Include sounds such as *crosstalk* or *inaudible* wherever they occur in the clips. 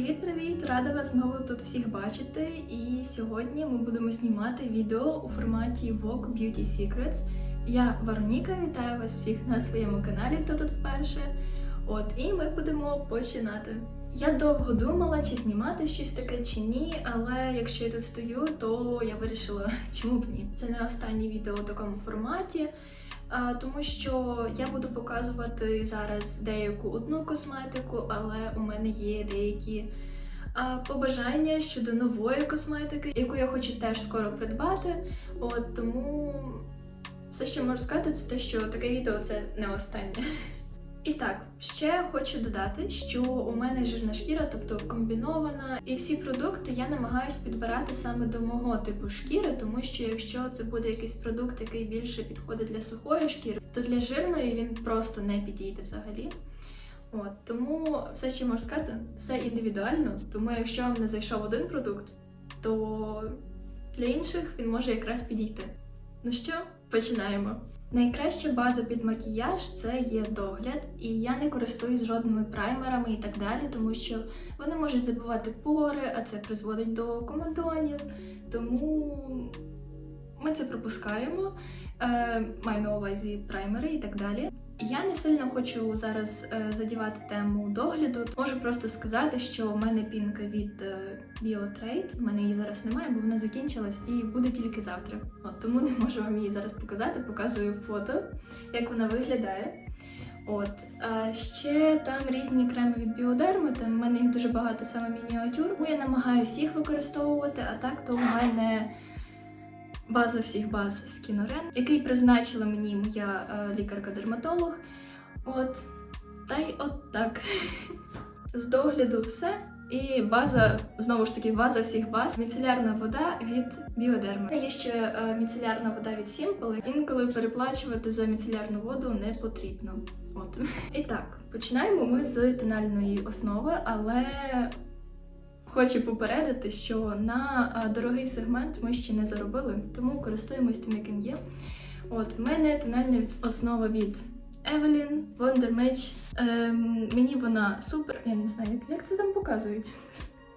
Привіт-привіт! Рада вас знову тут всіх бачити. І сьогодні ми будемо знімати відео у форматі Vogue Beauty Secrets. Я Вероніка, вітаю вас всіх на своєму каналі, хто тут вперше. От, і ми будемо починати. Я довго думала, чи знімати щось таке чи ні, але якщо я тут стою, то я вирішила, *laughs* чому б ні. Це не останнє відео у такому форматі. Тому що я буду показувати зараз деяку одну косметику, але у мене є деякі побажання щодо нової косметики, яку я хочу теж скоро придбати. От тому все, що можу сказати, це те, що таке відео це не останнє. І так, ще хочу додати, що у мене жирна шкіра, тобто комбінована, і всі продукти я намагаюсь підбирати саме до мого типу шкіри, тому що якщо це буде якийсь продукт, який більше підходить для сухої шкіри, то для жирної він просто не підійде взагалі. От тому все, що можу сказати, все індивідуально. Тому якщо вам не зайшов один продукт, то для інших він може якраз підійти. Ну що, починаємо. Найкраща база під макіяж це є догляд, і я не користуюсь жодними праймерами і так далі, тому що вони можуть забивати пори, а це призводить до комедонів. Тому ми це пропускаємо. Е, маю на увазі праймери і так далі. Я не сильно хочу зараз е, задівати тему догляду. Можу просто сказати, що у мене пінка від е, BioTrade, У мене її зараз немає, бо вона закінчилась і буде тільки завтра. От тому не можу вам її зараз показати. Показую фото, як вона виглядає. От а ще там різні креми від Біодерми, там в мене їх дуже багато саме мініатюр. Я намагаюся їх використовувати, а так то у мене база всіх баз з Кінорен, який призначила мені моя е, лікарка-дерматолог. От, та й от так. *laughs* З догляду все. І база, знову ж таки, база всіх баз. Міцелярна вода від біодерми. Є ще е, міцелярна вода від Simple. Інколи переплачувати за міцелярну воду не потрібно. От. *laughs* І так, починаємо ми з тональної основи, але хочу попередити, що на е, дорогий сегмент ми ще не заробили, тому користуємось тим, яким є. От, в мене тональна основа від Evelyn Wonder Match. Ем, мені вона супер. Я не знаю, як, це там показують.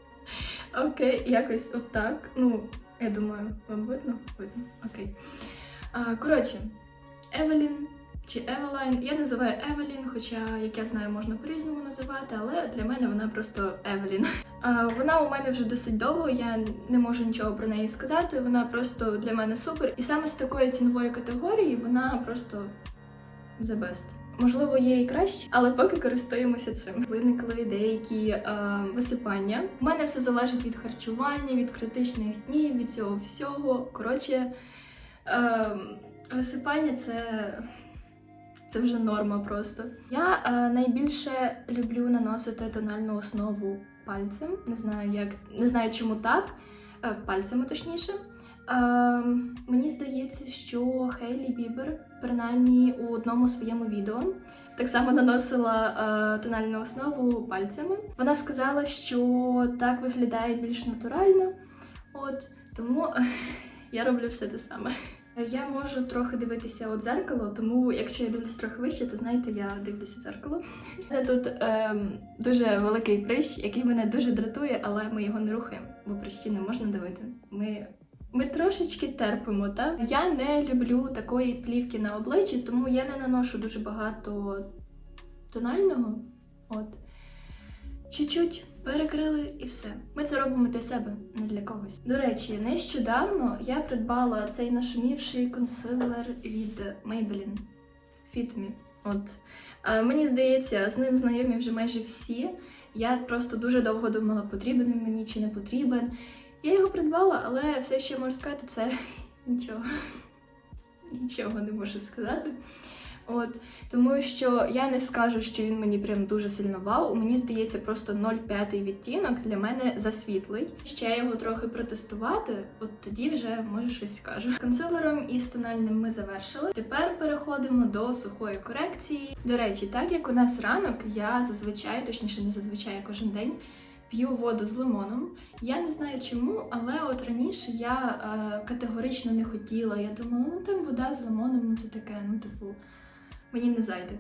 *laughs* Окей, якось отак. Ну, я думаю, вам видно? Видно. Окей. А, коротше, Евелін чи Евелайн. Я називаю Евелін, хоча, як я знаю, можна по-різному називати, але для мене вона просто Евелін. Вона у мене вже досить довго, я не можу нічого про неї сказати. Вона просто для мене супер. І саме з такої цінової категорії вона просто the best. Можливо, є і краще, але поки користуємося цим. Виникли деякі е, висипання. У мене все залежить від харчування, від критичних днів, від цього всього. Коротше, е, висипання це, це вже норма просто. Я е, найбільше люблю наносити тональну основу пальцем. Не знаю, як не знаю, чому так. Е, пальцями точніше. Е, мені здається, що Хейлі Бібер, принаймні у одному своєму відео, так само наносила е, тональну основу пальцями. Вона сказала, що так виглядає більш натурально. От тому *laughs* я роблю все те саме. Я можу трохи дивитися у дзеркало, тому якщо я дивлюся трохи вище, то знаєте, я дивлюся у дзеркало. Тут ем, дуже великий прищ, який мене дуже дратує, але ми його не рухаємо, бо прищі не можна давити. Ми ми трошечки терпимо, так? Я не люблю такої плівки на обличчі, тому я не наношу дуже багато тонального. От. Чуть-чуть перекрили і все. Ми це робимо для себе, не для когось. До речі, нещодавно я придбала цей нашумівший консилер від Maybelline Fit Me. От. Е, мені здається, з ним знайомі вже майже всі. Я просто дуже довго думала, потрібен він мені чи не потрібен. Я його придбала, але все, що я можу сказати, це *laughs* нічого. Нічого не можу сказати. От, тому що я не скажу, що він мені прям дуже сильно вау. Мені здається, просто 0,5 відтінок для мене засвітлий. Ще його трохи протестувати, от тоді вже може щось скажу. Консилером і з тональним ми завершили. Тепер переходимо до сухої корекції. До речі, так як у нас ранок, я зазвичай, точніше, не зазвичай кожен день. П'ю воду з лимоном. Я не знаю чому, але от раніше я е, категорично не хотіла. Я думала, ну там вода з лимоном, ну це таке, ну типу, мені не зайде.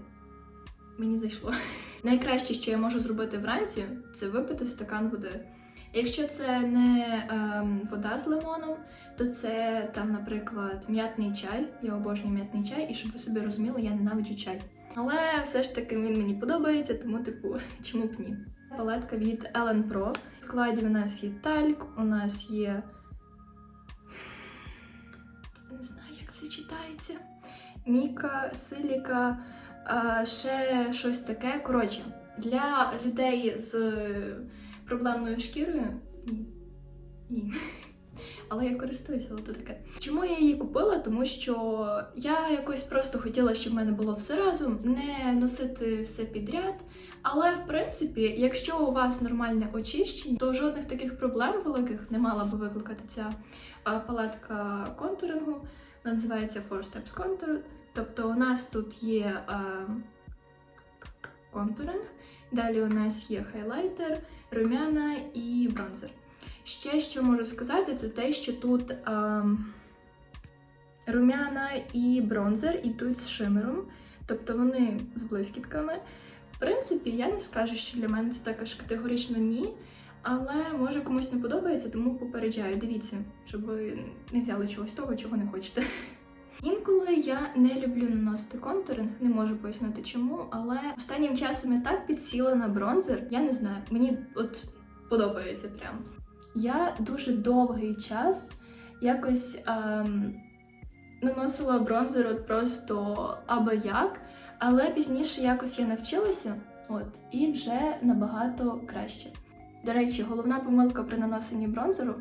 мені зайшло. *laughs* Найкраще, що я можу зробити вранці, це випити стакан води. Якщо це не ем, вода з лимоном, то це там, наприклад, м'ятний чай. Я обожнюю м'ятний чай, і щоб ви собі розуміли, я ненавиджу чай. Але все ж таки він мені подобається, тому, типу, *laughs* чому б ні? Палетка від Ellen Pro. В складі у нас є тальк, у нас є. Не знаю, як це читається. Міка, силіка, ще щось таке. Коротше, для людей з проблемною шкірою. Ні. Ні. Але я користуюся, але таке. Чому я її купила? Тому що я якось просто хотіла, щоб в мене було все разом, не носити все підряд. Але в принципі, якщо у вас нормальне очищення, то жодних таких проблем великих не мала би викликати ця а, палетка контурингу. Називається Four Steps Contour. Тобто у нас тут є а, контуринг, далі у нас є хайлайтер, румяна і бронзер. Ще що можу сказати, це те, що тут а, румяна і бронзер ідуть з шимером, тобто вони з блискітками. В принципі, я не скажу, що для мене це також категорично ні. Але може комусь не подобається, тому попереджаю. Дивіться, щоб ви не взяли чогось того, чого не хочете. *laughs* Інколи я не люблю наносити контуринг, не можу пояснити чому, але останнім часом я так підсіла на бронзер, я не знаю, мені от подобається прям. Я дуже довгий час якось ем, наносила бронзер от просто аби як, але пізніше якось я навчилася, от, і вже набагато краще. До речі, головна помилка при наносенні бронзеру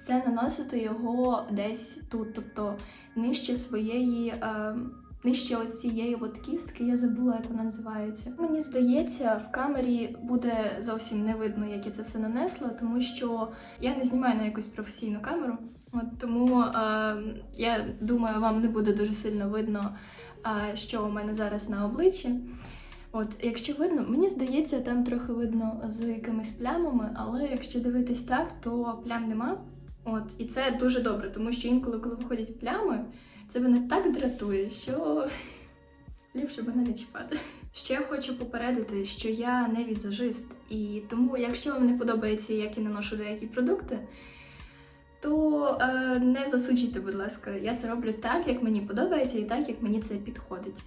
це наносити його десь тут, тобто нижче своєї, е, нижче ось цієї от кістки, я забула, як вона називається. Мені здається, в камері буде зовсім не видно, як я це все нанесла, тому що я не знімаю на якусь професійну камеру. От тому е, я думаю, вам не буде дуже сильно видно, е, що у мене зараз на обличчі. От, якщо видно, мені здається, там трохи видно з якимись плямами, але якщо дивитись так, то плям нема. От, і це дуже добре, тому що інколи, коли виходять плями, це мене так дратує, що *laughs* ліпше мене не чіпати. Ще хочу попередити, що я не візажист, і тому, якщо вам не подобається, як я наношу деякі продукти, то е, не засуджуйте, будь ласка, я це роблю так, як мені подобається, і так, як мені це підходить.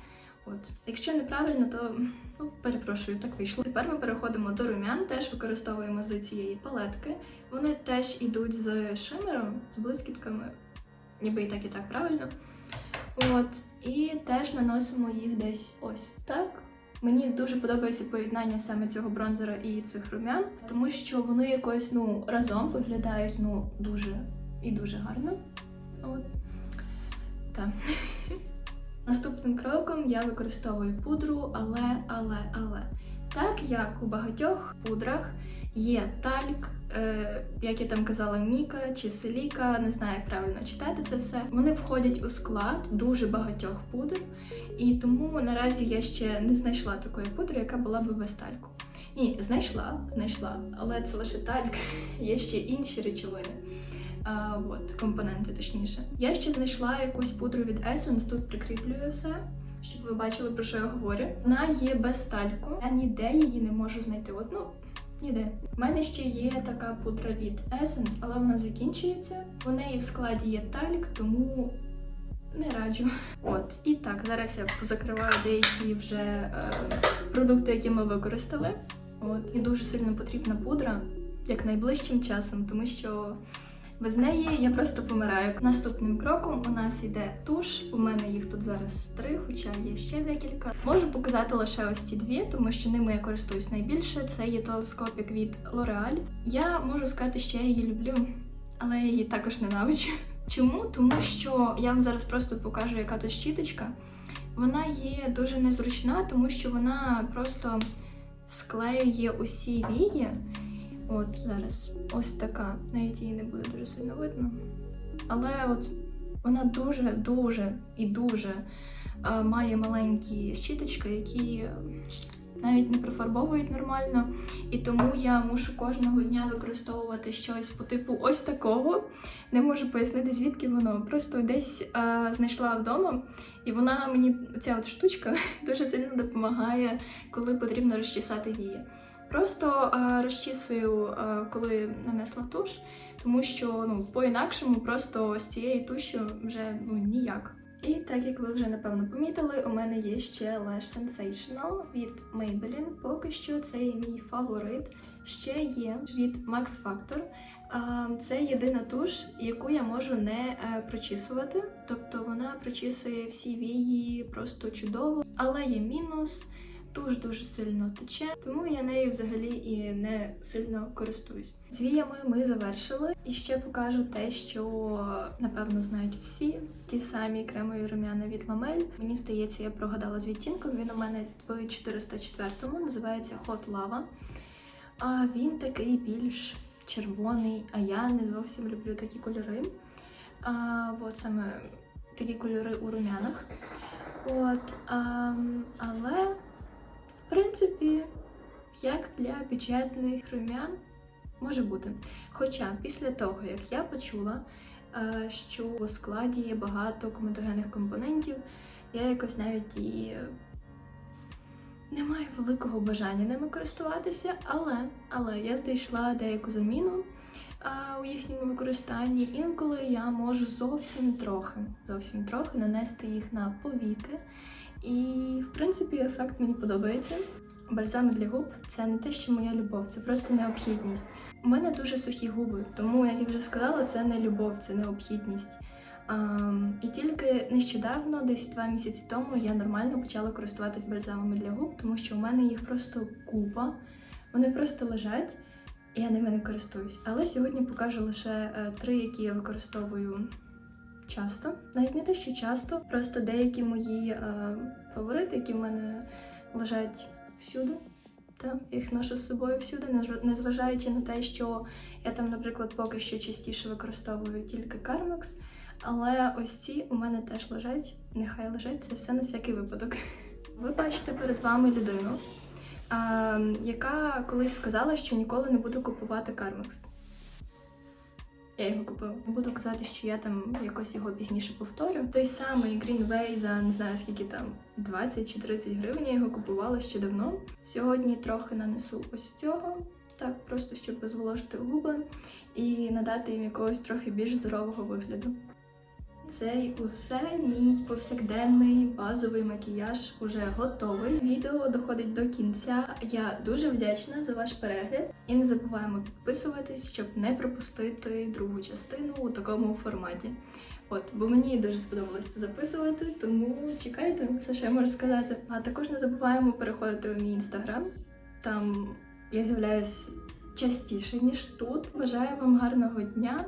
От, якщо неправильно, то ну перепрошую, так вийшло. Тепер ми переходимо до румян, теж використовуємо з цієї палетки. Вони теж ідуть з шимером, з блискітками, ніби і так, і так правильно. От, і теж наносимо їх десь ось так. Мені дуже подобається поєднання саме цього бронзера і цих румян, тому що вони якось ну разом виглядають ну дуже і дуже гарно. От. Так. *laughs* Наступним кроком я використовую пудру, але, але, але. Так як у багатьох пудрах є тальк, е, як я там казала, міка чи селіка, не знаю, як правильно читати це все. Вони входять у склад дуже багатьох пудр, і тому наразі я ще не знайшла такої пудри, яка була би без тальку. Ні, знайшла, знайшла, але це лише тальк, *laughs* є ще інші речовини. А, от, компоненти, точніше. Я ще знайшла якусь пудру від Essence, тут прикріплюю все, щоб ви бачили, про що я говорю. Вона є без тальку. Я ніде її не можу знайти. От, ну, ніде. У мене ще є така пудра від Essence, але вона закінчується. У неї в складі є тальк, тому не раджу. От, і так, зараз я позакриваю деякі вже е, продукти, які ми використали. От, і дуже сильно потрібна пудра як найближчим часом, тому що. Без неї я просто помираю. Наступним кроком у нас йде туш. У мене їх тут зараз три, хоча є ще декілька. Можу показати лише ось ці дві, тому що ними я користуюсь найбільше. Це є телескопік від L'Oreal. Я можу сказати, що я її люблю, але я її також ненавиджу. Чому? Тому що я вам зараз просто покажу, яка тут щіточка. Вона є дуже незручна, тому що вона просто склеює усі вії. От зараз ось така. Навіть її не буде дуже сильно видно. Але от вона дуже-дуже і дуже е, має маленькі щіточки, які навіть не профарбовують нормально. І тому я мушу кожного дня використовувати щось по типу ось такого. Не можу пояснити, звідки воно. Просто десь а, знайшла вдома, і вона мені ця от штучка *laughs* дуже сильно допомагає, коли потрібно розчесати вії. Просто а, розчісую, а, коли нанесла туш, тому що ну, по-інакшому просто з цією тушю вже ну, ніяк. І так як ви вже напевно помітили, у мене є ще Lash Sensational від Maybelline. Поки що це мій фаворит. Ще є від Max Factor. Це єдина туш, яку я можу не е, прочісувати. Тобто вона прочісує всі вії просто чудово. Але є мінус. Туш дуже сильно тече, тому я нею взагалі і не сильно користуюсь. З віями ми завершили. І ще покажу те, що напевно знають всі ті самі кремові рум'яна від Ламель. Мені здається, я прогадала з відтінком. Він у мене в 404-му, називається Hot Lava. А він такий більш червоний, а я не зовсім люблю такі кольори. А, от саме такі кольори у рум'янах. От, а, але, принципі, як для бюджетних рум'ян може бути. Хоча після того, як я почула, е, що у складі є багато комедогенних компонентів, я якось навіть і не маю великого бажання ними користуватися, але, але я знайшла деяку заміну а, у їхньому використанні. Інколи я можу зовсім трохи, зовсім трохи нанести їх на повіки. І, в принципі, ефект мені подобається. Бальзами для губ це не те, що моя любов, це просто необхідність. У мене дуже сухі губи, тому, як я вже сказала, це не любов, це необхідність. Ам, і тільки нещодавно, десь два місяці тому, я нормально почала користуватись бальзамами для губ, тому що у мене їх просто купа. Вони просто лежать, і я ними не користуюсь. Але сьогодні покажу лише е, три, які я використовую часто. Навіть не те, що часто, просто деякі мої е, фаворити, які в мене лежать всюди. Та їх ношу з собою всюди, незв- незважаючи на те, що я там, наприклад, поки що частіше використовую тільки Carmex, але ось ці у мене теж лежать. Нехай лежать, це все на всякий випадок. Ви бачите перед вами людину, яка колись сказала, що ніколи не буде купувати Carmex. Я його купила. Буду казати, що я там якось його пізніше повторю. Той самий Greenway за не знаю скільки там 20 чи 30 гривень. Я його купувала ще давно. Сьогодні трохи нанесу ось цього, так просто щоб зволожити губи і надати їм якогось трохи більш здорового вигляду. Це й усе мій повсякденний базовий макіяж уже готовий. Відео доходить до кінця. Я дуже вдячна за ваш перегляд і не забуваємо підписуватись, щоб не пропустити другу частину у такому форматі. От, бо мені дуже сподобалось це записувати, тому чекайте, все я можу сказати. А також не забуваємо переходити у мій інстаграм. Там я з'являюсь частіше, ніж тут. Бажаю вам гарного дня.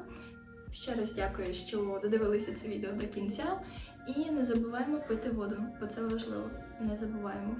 Ще раз дякую, що додивилися це відео до кінця. І не забуваємо пити воду, бо це важливо. Не забуваємо.